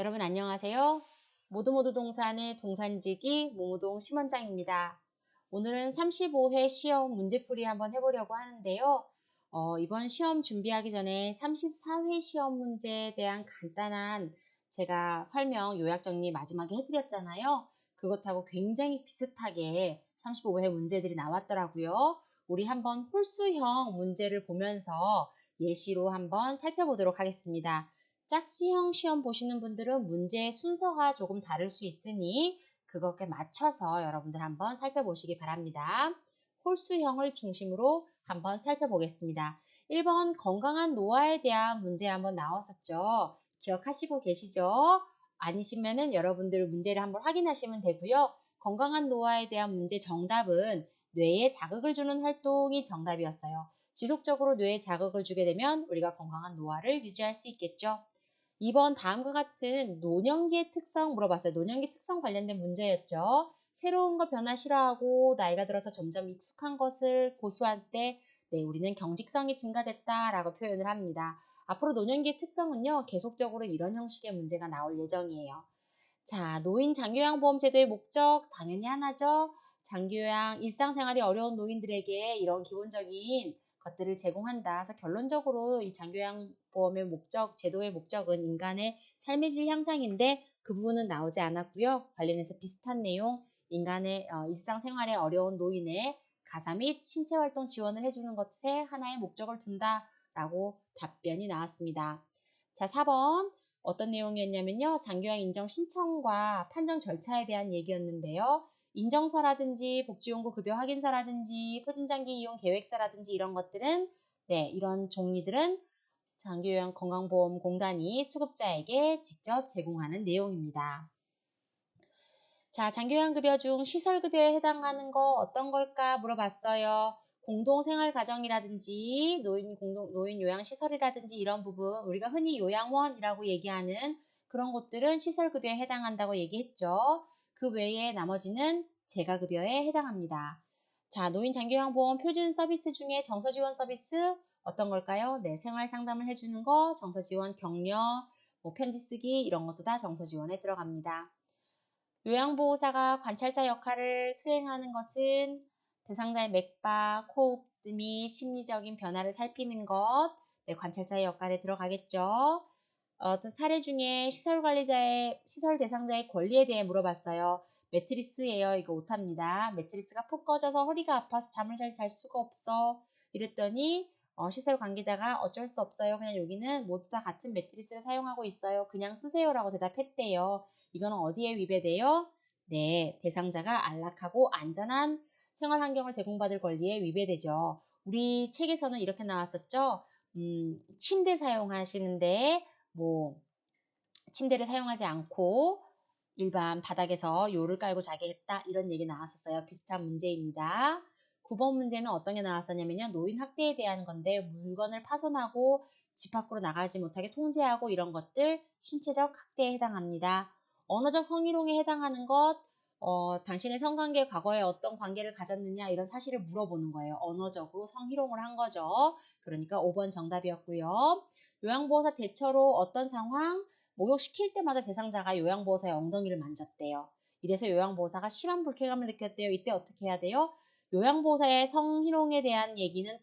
여러분 안녕하세요. 모두모두 동산의 동산지기 모모동 심원장입니다. 오늘은 35회 시험 문제풀이 한번 해보려고 하는데요. 어, 이번 시험 준비하기 전에 34회 시험 문제에 대한 간단한 제가 설명 요약 정리 마지막에 해드렸잖아요. 그것하고 굉장히 비슷하게 35회 문제들이 나왔더라고요. 우리 한번 홀수형 문제를 보면서 예시로 한번 살펴보도록 하겠습니다. 짝수형 시험 보시는 분들은 문제의 순서가 조금 다를 수 있으니 그것에 맞춰서 여러분들 한번 살펴보시기 바랍니다. 홀수형을 중심으로 한번 살펴보겠습니다. 1번 건강한 노화에 대한 문제 한번 나왔었죠. 기억하시고 계시죠? 아니시면은 여러분들 문제를 한번 확인하시면 되고요. 건강한 노화에 대한 문제 정답은 뇌에 자극을 주는 활동이 정답이었어요. 지속적으로 뇌에 자극을 주게 되면 우리가 건강한 노화를 유지할 수 있겠죠. 2번 다음과 같은 노년기의 특성 물어봤어요. 노년기 특성 관련된 문제였죠. 새로운 거 변화 싫어하고 나이가 들어서 점점 익숙한 것을 고수할 때 네, 우리는 경직성이 증가됐다라고 표현을 합니다. 앞으로 노년기의 특성은요. 계속적으로 이런 형식의 문제가 나올 예정이에요. 자, 노인 장기요양보험 제도의 목적 당연히 하나죠. 장기요양 일상생활이 어려운 노인들에게 이런 기본적인 것들을 제공한다. 그래서 결론적으로 이 장기요양보험의 목적, 제도의 목적은 인간의 삶의 질 향상인데 그 부분은 나오지 않았고요. 관련해서 비슷한 내용, 인간의 어, 일상생활에 어려운 노인의 가사 및 신체활동 지원을 해주는 것에 하나의 목적을 둔다라고 답변이 나왔습니다. 자, 4번 어떤 내용이었냐면요. 장기요양 인정 신청과 판정 절차에 대한 얘기였는데요. 인정서라든지 복지용구 급여 확인서라든지 표준장기 이용 계획서라든지 이런 것들은 네, 이런 종류들은 장기요양 건강보험공단이 수급자에게 직접 제공하는 내용입니다. 자, 장기요양급여 중 시설급여에 해당하는 거 어떤 걸까 물어봤어요. 공동생활가정이라든지 노인 공동 노인 요양시설이라든지 이런 부분 우리가 흔히 요양원이라고 얘기하는 그런 곳들은 시설급여에 해당한다고 얘기했죠. 그 외에 나머지는 재가급여에 해당합니다. 자, 노인 장기요양보험 표준 서비스 중에 정서 지원 서비스 어떤 걸까요? 네, 생활 상담을 해주는 거, 정서 지원 격려, 뭐 편지 쓰기 이런 것도 다 정서 지원에 들어갑니다. 요양보호사가 관찰자 역할을 수행하는 것은 대상자의 맥박, 호흡 및 심리적인 변화를 살피는 것, 네, 관찰자의 역할에 들어가겠죠. 어떤 사례 중에 시설 관리자의 시설 대상자의 권리에 대해 물어봤어요. 매트리스예요. 이거 오탑니다. 매트리스가 푹 꺼져서 허리가 아파서 잠을 잘 잘 수가 없어. 이랬더니 어, 시설 관계자가 어쩔 수 없어요. 그냥 여기는 모두 다 같은 매트리스를 사용하고 있어요. 그냥 쓰세요라고 대답했대요. 이거는 어디에 위배돼요? 네, 대상자가 안락하고 안전한 생활 환경을 제공받을 권리에 위배되죠. 우리 책에서는 이렇게 나왔었죠. 음, 침대 사용하시는데 뭐 침대를 사용하지 않고 일반 바닥에서 요를 깔고 자게 했다 이런 얘기 나왔었어요. 비슷한 문제입니다. 9번 문제는 어떤 게 나왔었냐면요. 노인 학대에 대한 건데 물건을 파손하고 집 밖으로 나가지 못하게 통제하고 이런 것들 신체적 학대에 해당합니다. 언어적 성희롱에 해당하는 것, 어, 당신의 성관계 과거에 어떤 관계를 가졌느냐 이런 사실을 물어보는 거예요. 언어적으로 성희롱을 한 거죠. 그러니까 5번 정답이었고요. 요양보호사 대처로 어떤 상황? 목욕시킬 때마다 대상자가 요양보호사의 엉덩이를 만졌대요. 이래서 요양보호사가 심한 불쾌감을 느꼈대요. 이때 어떻게 해야 돼요? 요양보호사의 성희롱에 대한 얘기는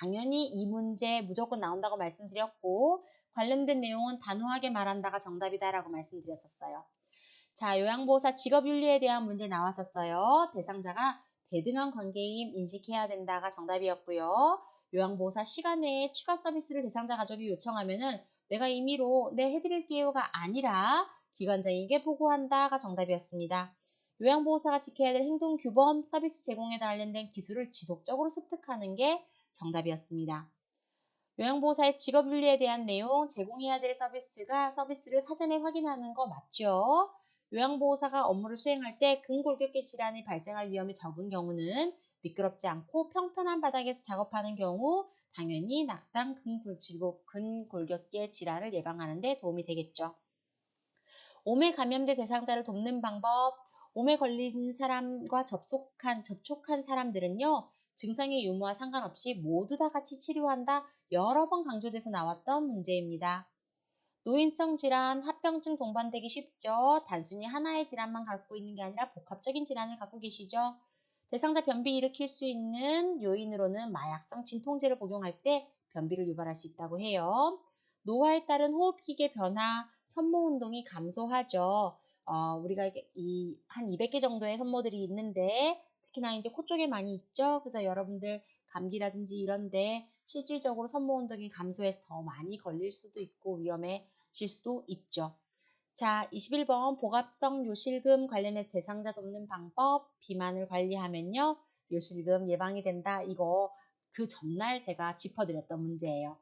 당연히 이 문제 무조건 나온다고 말씀드렸고 관련된 내용은 단호하게 말한다가 정답이다라고 말씀드렸었어요. 자, 요양보호사 직업윤리에 대한 문제 나왔었어요. 대상자가 대등한 관계임 인식해야 된다가 정답이었고요. 요양보호사 시간 내에 추가 서비스를 대상자 가족이 요청하면은 내가 임의로 네 해드릴게요가 아니라 기관장에게 보고한다가 정답이었습니다. 요양보호사가 지켜야 될 행동 규범, 서비스 제공에 관련된 기술을 지속적으로 습득하는 게 정답이었습니다. 요양보호사의 직업 윤리에 대한 내용, 제공해야 될 서비스가 서비스를 사전에 확인하는 거 맞죠? 요양보호사가 업무를 수행할 때 근골격계 질환이 발생할 위험이 적은 경우는 미끄럽지 않고 평평한 바닥에서 작업하는 경우 당연히 낙상 근골지고 근골격계 질환을 예방하는 데 도움이 되겠죠. 몸에 감염된 대상자를 돕는 방법, 몸에 걸린 사람과 접속한, 접촉한 사람들은요, 증상의 유무와 상관없이 모두 다 같이 치료한다 여러 번 강조돼서 나왔던 문제입니다. 노인성 질환, 합병증 동반되기 쉽죠. 단순히 하나의 질환만 갖고 있는 게 아니라 복합적인 질환을 갖고 계시죠. 대상자 변비 일으킬 수 있는 요인으로는 마약성 진통제를 복용할 때 변비를 유발할 수 있다고 해요. 노화에 따른 호흡기계 변화, 선모 운동이 감소하죠. 어, 우리가 이 한 200개 정도의 선모들이 있는데 특히나 이제 코 쪽에 많이 있죠. 그래서 여러분들 감기라든지 이런데 실질적으로 선모 운동이 감소해서 더 많이 걸릴 수도 있고 위험해질 수도 있죠. 자, 21번 복합성 요실금 관련해서 대상자 돕는 방법, 비만을 관리하면요. 요실금 예방이 된다. 이거 그 전날 제가 짚어드렸던 문제예요.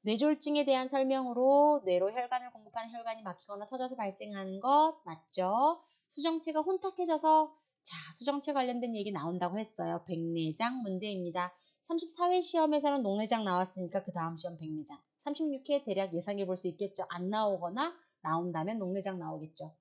뇌졸중에 대한 설명으로 뇌로 혈관을 공급하는 혈관이 막히거나 터져서 발생하는 것 맞죠? 수정체가 혼탁해져서 자 수정체 관련된 얘기 나온다고 했어요. 백내장 문제입니다. 34회 시험에서는 녹내장 나왔으니까 그 다음 시험 백내장. 36회 대략 예상해 볼 수 있겠죠. 안 나오거나 나온다면 녹내장 나오겠죠.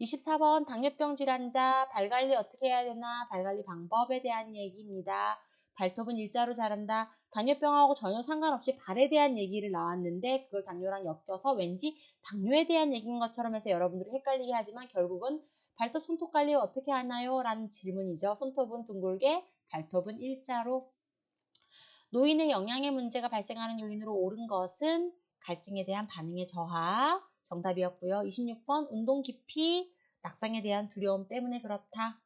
24번 당뇨병 질환자 발 관리 어떻게 해야 되나 발 관리 방법에 대한 얘기입니다. 발톱은 일자로 자란다. 당뇨병하고 전혀 상관없이 발에 대한 얘기를 나왔는데 그걸 당뇨랑 엮여서 왠지 당뇨에 대한 얘기인 것처럼 해서 여러분들이 헷갈리게 하지만 결국은 발톱 손톱 관리 어떻게 하나요? 라는 질문이죠. 손톱은 둥글게, 발톱은 일자로. 노인의 영양의 문제가 발생하는 요인으로 옳은 것은 갈증에 대한 반응의 저하 정답이었고요. 26번 운동 깊이 낙상에 대한 두려움 때문에 그렇다.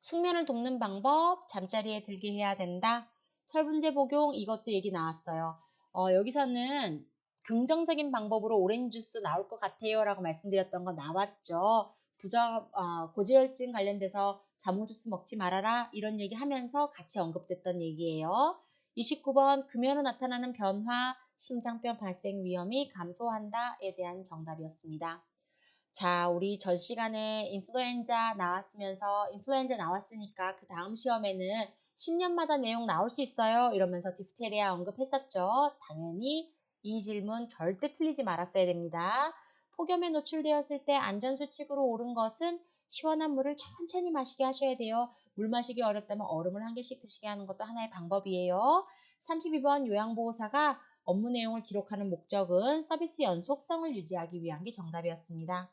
숙면을 돕는 방법 잠자리에 들게 해야 된다. 철분제 복용 이것도 얘기 나왔어요. 어, 여기서는 긍정적인 방법으로 오렌지 주스 나올 것 같아요 라고 말씀드렸던 거 나왔죠. 부정, 어, 고지혈증 관련돼서 자몽 주스 먹지 말아라 이런 얘기 하면서 같이 언급됐던 얘기예요. 29번 금연으로 나타나는 변화, 심장병 발생 위험이 감소한다에 대한 정답이었습니다. 자, 우리 전 시간에 인플루엔자 나왔으면서 인플루엔자 나왔으니까 그 다음 시험에는 10년마다 내용 나올 수 있어요. 이러면서 디프테리아 언급했었죠. 당연히 이 질문 절대 틀리지 말았어야 됩니다. 폭염에 노출되었을 때 안전수칙으로 옳은 것은 시원한 물을 천천히 마시게 하셔야 돼요. 물 마시기 어렵다면 얼음을 한 개씩 드시게 하는 것도 하나의 방법이에요. 32번 요양보호사가 업무 내용을 기록하는 목적은 서비스 연속성을 유지하기 위한 게 정답이었습니다.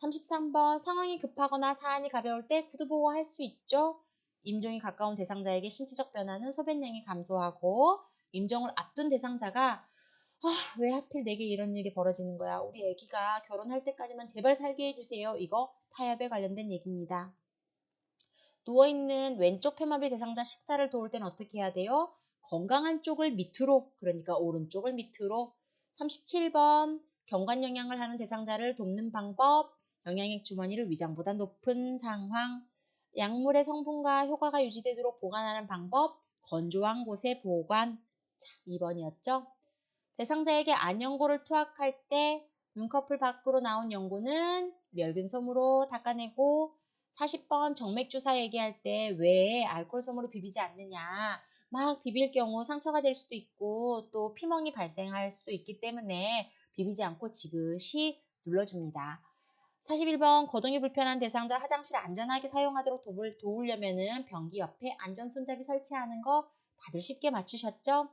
33번 상황이 급하거나 사안이 가벼울 때 구두 보호할 수 있죠. 임종이 가까운 대상자에게 신체적 변화는 소변량이 감소하고 임종을 앞둔 대상자가 아, 왜 하필 내게 이런 일이 벌어지는 거야. 우리 애기가 결혼할 때까지만 제발 살게 해주세요. 이거 타협에 관련된 얘기입니다. 누워있는 왼쪽 폐마비 대상자 식사를 도울 땐 어떻게 해야 돼요? 건강한 쪽을 밑으로, 그러니까 오른쪽을 밑으로. 37번 경관 영양을 하는 대상자를 돕는 방법, 영양액 주머니를 위장보다 높은 상황, 약물의 성분과 효과가 유지되도록 보관하는 방법, 건조한 곳에 보관. 자, 2번이었죠. 대상자에게 안연고를 투약할 때 눈꺼풀 밖으로 나온 연고는 멸균 솜으로 닦아내고 40번 정맥 주사 얘기할 때 왜 알코올 솜으로 비비지 않느냐 막 비빌 경우 상처가 될 수도 있고 또 피멍이 발생할 수도 있기 때문에 비비지 않고 지그시 눌러줍니다. 41번 거동이 불편한 대상자 화장실 안전하게 사용하도록 도울, 도우려면 변기 옆에 안전손잡이 설치하는 거 다들 쉽게 맞추셨죠?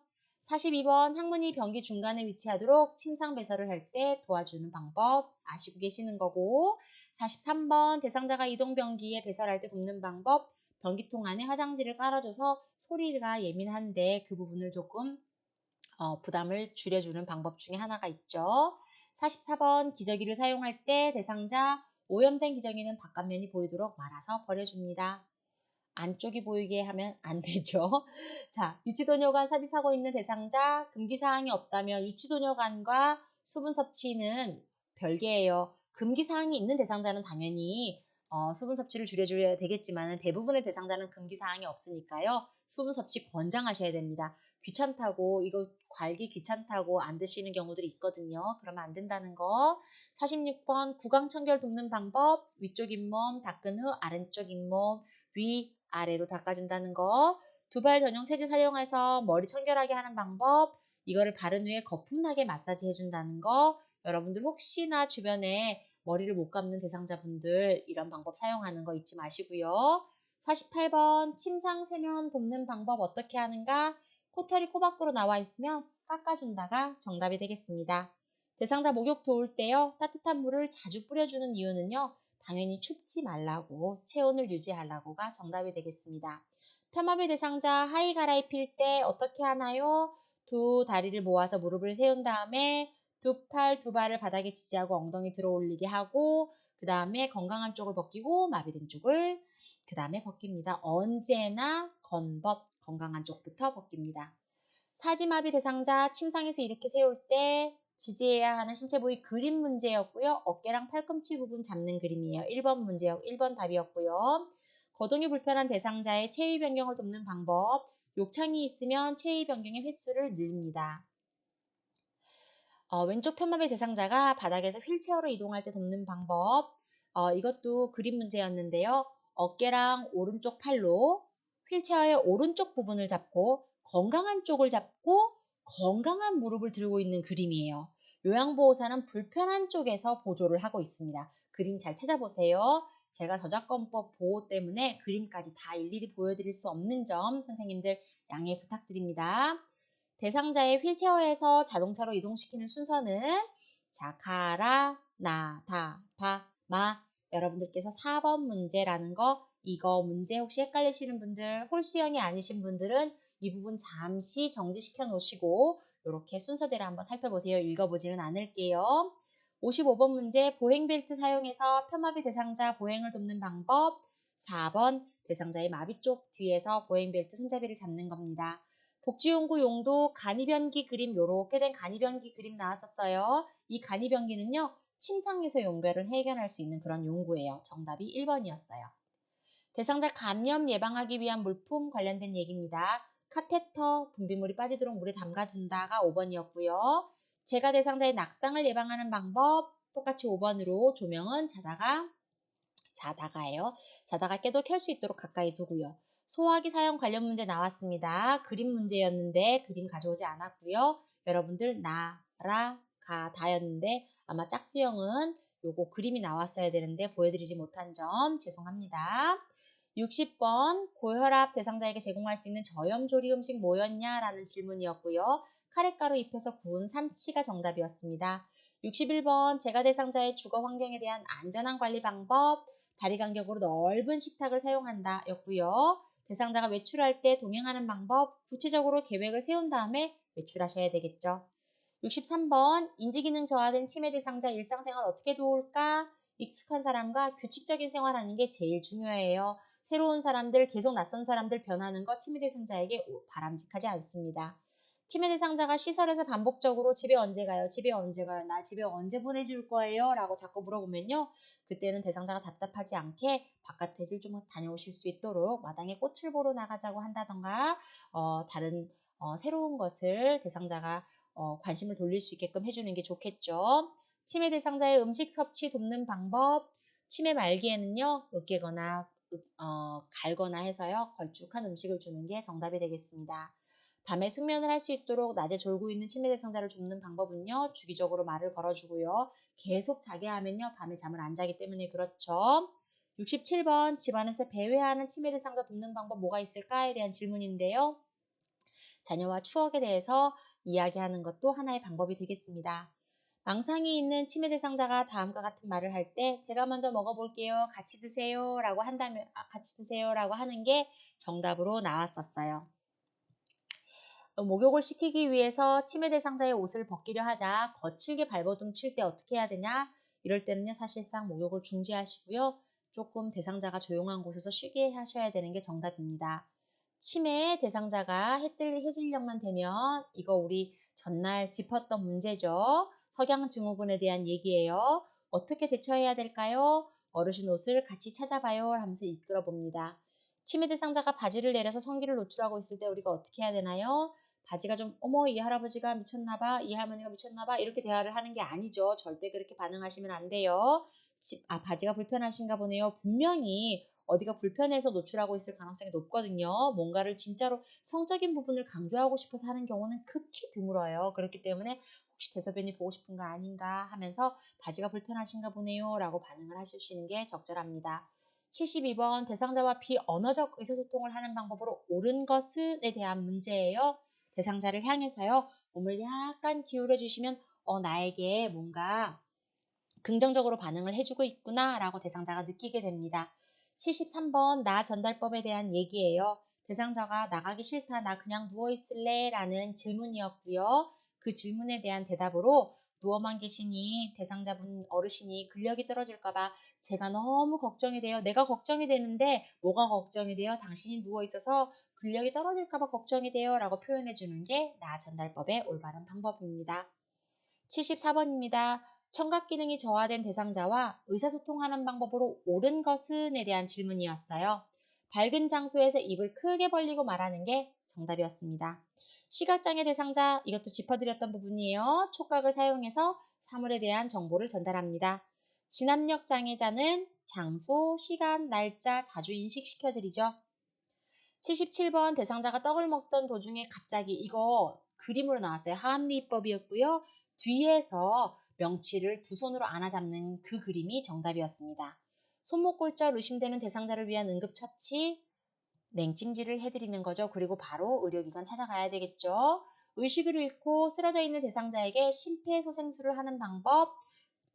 42번 항문이 변기 중간에 위치하도록 침상 배설을 할 때 도와주는 방법 아시고 계시는 거고 43번 대상자가 이동 변기에 배설할 때 돕는 방법 변기통 안에 화장지를 깔아줘서 소리가 예민한데 그 부분을 조금 어, 부담을 줄여주는 방법 중에 하나가 있죠. 44번 기저귀를 사용할 때 대상자 오염된 기저귀는 바깥면이 보이도록 말아서 버려줍니다. 안쪽이 보이게 하면 안 되죠. 자, 유치도뇨관 삽입하고 있는 대상자 금기사항이 없다면 유치도뇨관과 수분 섭취는 별개예요. 금기사항이 있는 대상자는 당연히 어, 수분 섭취를 줄여줘야 되겠지만 대부분의 대상자는 금기사항이 없으니까요. 수분 섭취 권장하셔야 됩니다. 귀찮다고 이거 괄기 귀찮다고 안 드시는 경우들이 있거든요. 그러면 안 된다는 거. 46번 구강청결 돕는 방법 위쪽 잇몸 닦은 후 아래쪽 잇몸 위 아래로 닦아준다는 거. 두발 전용 세제 사용해서 머리 청결하게 하는 방법. 이거를 바른 후에 거품나게 마사지 해준다는 거. 여러분들 혹시나 주변에 머리를 못 감는 대상자분들 이런 방법 사용하는 거 잊지 마시고요. 48번 침상 세면 돕는 방법 어떻게 하는가? 코털이 코 밖으로 나와 있으면 깎아준다가 정답이 되겠습니다. 대상자 목욕 도울 때요. 따뜻한 물을 자주 뿌려주는 이유는요. 당연히 춥지 말라고 체온을 유지하려고가 정답이 되겠습니다. 편마비 대상자 하의 갈아입힐 때 어떻게 하나요? 두 다리를 모아서 무릎을 세운 다음에 두 팔, 두 발을 바닥에 지지하고 엉덩이 들어 올리게 하고 그 다음에 건강한 쪽을 벗기고 마비된 쪽을 그 다음에 벗깁니다. 언제나 건법 건강한 쪽부터 벗깁니다. 사지마비 대상자 침상에서 이렇게 세울 때 지지해야 하는 신체 부위 그림 문제였고요. 어깨랑 팔꿈치 부분 잡는 그림이에요. 1번 문제역 1번 답이었고요. 거동이 불편한 대상자의 체위 변경을 돕는 방법. 욕창이 있으면 체위 변경의 횟수를 늘립니다. 어, 왼쪽 편마비 대상자가 바닥에서 휠체어로 이동할 때 돕는 방법. 어, 이것도 그림 문제였는데요. 어깨랑 오른쪽 팔로 휠체어의 오른쪽 부분을 잡고 건강한 쪽을 잡고 건강한 무릎을 들고 있는 그림이에요. 요양보호사는 불편한 쪽에서 보조를 하고 있습니다. 그림 잘 찾아보세요. 제가 저작권법 보호 때문에 그림까지 다 일일이 보여드릴 수 없는 점 선생님들 양해 부탁드립니다. 대상자의 휠체어에서 자동차로 이동시키는 순서는 자, 가라, 나, 다, 바, 마 여러분들께서 4번 문제라는 거 이거 문제 혹시 헷갈리시는 분들 홀수형이 아니신 분들은 이 부분 잠시 정지시켜 놓으시고 이렇게 순서대로 한번 살펴보세요. 읽어보지는 않을게요. 55번 문제 보행벨트 사용해서 편마비 대상자 보행을 돕는 방법 4번 대상자의 마비 쪽 뒤에서 보행벨트 손잡이를 잡는 겁니다. 복지연구 용도 간이변기 그림 요렇게 된 간이변기 그림 나왔었어요. 이 간이변기는요. 침상에서 용별을 해결할 수 있는 그런 용구예요. 정답이 1번이었어요. 대상자 감염 예방하기 위한 물품 관련된 얘기입니다. 카테터, 분비물이 빠지도록 물에 담가둔다가 5번이었고요. 제가 대상자의 낙상을 예방하는 방법 똑같이 5번으로 조명은 자다가 자다가예요. 자다가 깨도 켤 수 있도록 가까이 두고요. 소화기 사용 관련 문제 나왔습니다. 그림 문제였는데 그림 가져오지 않았고요. 여러분들 나, 라, 가, 다였는데 아마 짝수형은 요거 그림이 나왔어야 되는데 보여드리지 못한 점 죄송합니다. 60번 고혈압 대상자에게 제공할 수 있는 저염 조리 음식 뭐였냐 라는 질문이었고요. 카레가루 입혀서 구운 삼치가 정답이었습니다. 61번 제가 대상자의 주거 환경에 대한 안전한 관리 방법 다리 간격으로 넓은 식탁을 사용한다 였고요. 대상자가 외출할 때 동행하는 방법 구체적으로 계획을 세운 다음에 외출하셔야 되겠죠. 63번 인지기능 저하된 치매 대상자 일상생활 어떻게 도울까? 익숙한 사람과 규칙적인 생활하는 게 제일 중요해요. 새로운 사람들, 계속 낯선 사람들 변하는 거 치매 대상자에게 바람직하지 않습니다. 치매 대상자가 시설에서 반복적으로 집에 언제 가요? 집에 언제 가요? 나 집에 언제 보내줄 거예요? 라고 자꾸 물어보면요. 그때는 대상자가 답답하지 않게 바깥에를 좀 다녀오실 수 있도록 마당에 꽃을 보러 나가자고 한다던가 어, 다른 어, 새로운 것을 대상자가 어, 관심을 돌릴 수 있게끔 해주는 게 좋겠죠. 치매 대상자의 음식 섭취 돕는 방법 치매 말기에는요. 으깨거나 어, 갈거나 해서요. 걸쭉한 음식을 주는 게 정답이 되겠습니다. 밤에 숙면을 할 수 있도록 낮에 졸고 있는 치매 대상자를 돕는 방법은요. 주기적으로 말을 걸어주고요. 계속 자게 하면요. 밤에 잠을 안 자기 때문에 그렇죠. 67번 집안에서 배회하는 치매 대상자 돕는 방법 뭐가 있을까에 대한 질문인데요. 자녀와 추억에 대해서 이야기하는 것도 하나의 방법이 되겠습니다. 망상이 있는 치매 대상자가 다음과 같은 말을 할 때 제가 먼저 먹어볼게요. 같이 드세요. 라고 한다면 아, 같이 드세요. 라고 하는 게 정답으로 나왔었어요. 목욕을 시키기 위해서 치매 대상자의 옷을 벗기려 하자 거칠게 발버둥 칠 때 어떻게 해야 되냐? 이럴 때는요 사실상 목욕을 중지하시고요. 조금 대상자가 조용한 곳에서 쉬게 하셔야 되는 게 정답입니다. 치매 대상자가 해뜰 해질녘만 되면 이거 우리 전날 짚었던 문제죠. 석양 증후군에 대한 얘기예요. 어떻게 대처해야 될까요? 어르신 옷을 같이 찾아봐요 하면서 이끌어 봅니다. 치매 대상자가 바지를 내려서 성기를 노출하고 있을 때 우리가 어떻게 해야 되나요? 바지가 좀 어머 이 할아버지가 미쳤나봐 이 할머니가 미쳤나봐 이렇게 대화를 하는 게 아니죠. 절대 그렇게 반응하시면 안 돼요. 아 바지가 불편하신가 보네요. 분명히 어디가 불편해서 노출하고 있을 가능성이 높거든요. 뭔가를 진짜로 성적인 부분을 강조하고 싶어서 하는 경우는 극히 드물어요. 그렇기 때문에 혹시 대소변이 보고 싶은 거 아닌가 하면서 바지가 불편하신가 보네요 라고 반응을 하시는 게 적절합니다. 72번 대상자와 비언어적 의사소통을 하는 방법으로 옳은 것에 대한 문제예요. 대상자를 향해서요. 몸을 약간 기울여 주시면 어, 나에게 뭔가 긍정적으로 반응을 해주고 있구나 라고 대상자가 느끼게 됩니다. 73번 나 전달법에 대한 얘기예요. 대상자가 나가기 싫다 나 그냥 누워있을래 라는 질문이었고요. 그 질문에 대한 대답으로 누워만 계시니 대상자분 어르신이 근력이 떨어질까봐 제가 너무 걱정이 돼요. 내가 걱정이 되는데 뭐가 걱정이 돼요? 당신이 누워있어서 근력이 떨어질까봐 걱정이 돼요 라고 표현해 주는 게 나 전달법의 올바른 방법입니다. 74번입니다. 청각 기능이 저하된 대상자와 의사소통하는 방법으로 옳은 것은에 대한 질문이었어요. 밝은 장소에서 입을 크게 벌리고 말하는 게 정답이었습니다. 시각장애 대상자, 이것도 짚어드렸던 부분이에요. 촉각을 사용해서 사물에 대한 정보를 전달합니다. 진압력 장애자는 장소, 시간, 날짜 자주 인식시켜드리죠. 77번 대상자가 떡을 먹던 도중에 갑자기 이거 그림으로 나왔어요. 하암리법이었고요. 뒤에서 명치를 두 손으로 안아 잡는 그 그림이 정답이었습니다. 손목골절 의심되는 대상자를 위한 응급처치, 냉찜질을 해드리는 거죠. 그리고 바로 의료기관 찾아가야 되겠죠. 의식을 잃고 쓰러져 있는 대상자에게 심폐소생술을 하는 방법,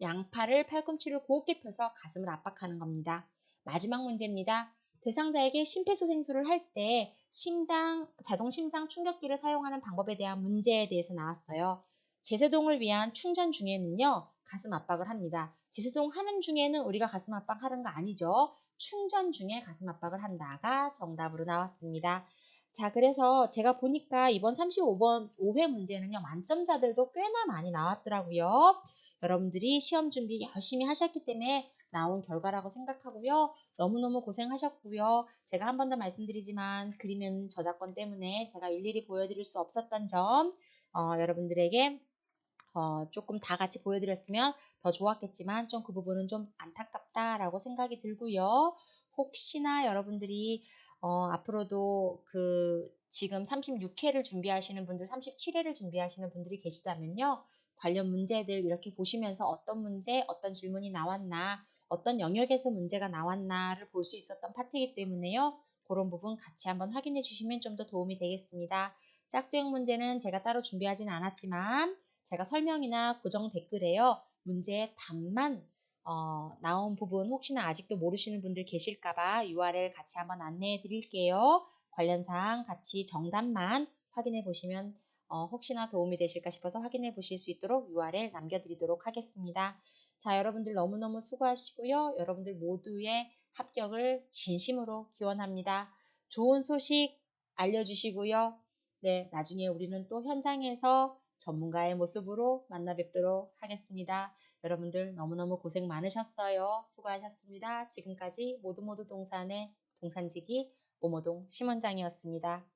양팔을 팔꿈치를 곱게 펴서 가슴을 압박하는 겁니다. 마지막 문제입니다. 대상자에게 심폐소생술을 할 때 심장, 자동 심장 충격기를 사용하는 방법에 대한 문제에 대해서 나왔어요. 제세동을 위한 충전 중에는요, 가슴 압박을 합니다. 제세동 하는 중에는 우리가 가슴 압박 하는 거 아니죠. 충전 중에 가슴 압박을 한다가 정답으로 나왔습니다. 자, 그래서 제가 보니까 이번 35번 5회 문제는요, 만점자들도 꽤나 많이 나왔더라고요. 여러분들이 시험 준비 열심히 하셨기 때문에 나온 결과라고 생각하고요. 너무너무 고생하셨고요. 제가 한 번 더 말씀드리지만 그림은 저작권 때문에 제가 일일이 보여드릴 수 없었던 점 어, 여러분들에게 어, 조금 다 같이 보여드렸으면 더 좋았겠지만 좀 그 부분은 좀 안타깝다라고 생각이 들고요. 혹시나 여러분들이 어, 앞으로도 그 지금 36회를 준비하시는 분들, 37회를 준비하시는 분들이 계시다면요. 관련 문제들 이렇게 보시면서 어떤 문제, 어떤 질문이 나왔나, 어떤 영역에서 문제가 나왔나를 볼 수 있었던 파트이기 때문에요. 그런 부분 같이 한번 확인해 주시면 좀 더 도움이 되겠습니다. 짝수형 문제는 제가 따로 준비하진 않았지만 제가 설명이나 고정 댓글에요. 문제의 답만 어, 나온 부분 혹시나 아직도 모르시는 분들 계실까봐 URL 같이 한번 안내해 드릴게요. 관련 사항 같이 정답만 확인해 보시면 어, 혹시나 도움이 되실까 싶어서 확인해 보실 수 있도록 URL 남겨드리도록 하겠습니다. 자, 여러분들 너무너무 수고하시고요. 여러분들 모두의 합격을 진심으로 기원합니다. 좋은 소식 알려주시고요. 네, 나중에 우리는 또 현장에서 전문가의 모습으로 만나 뵙도록 하겠습니다. 여러분들 너무너무 고생 많으셨어요. 수고하셨습니다. 지금까지 모두 모두 동산의 동산지기 모모동 심원장이었습니다.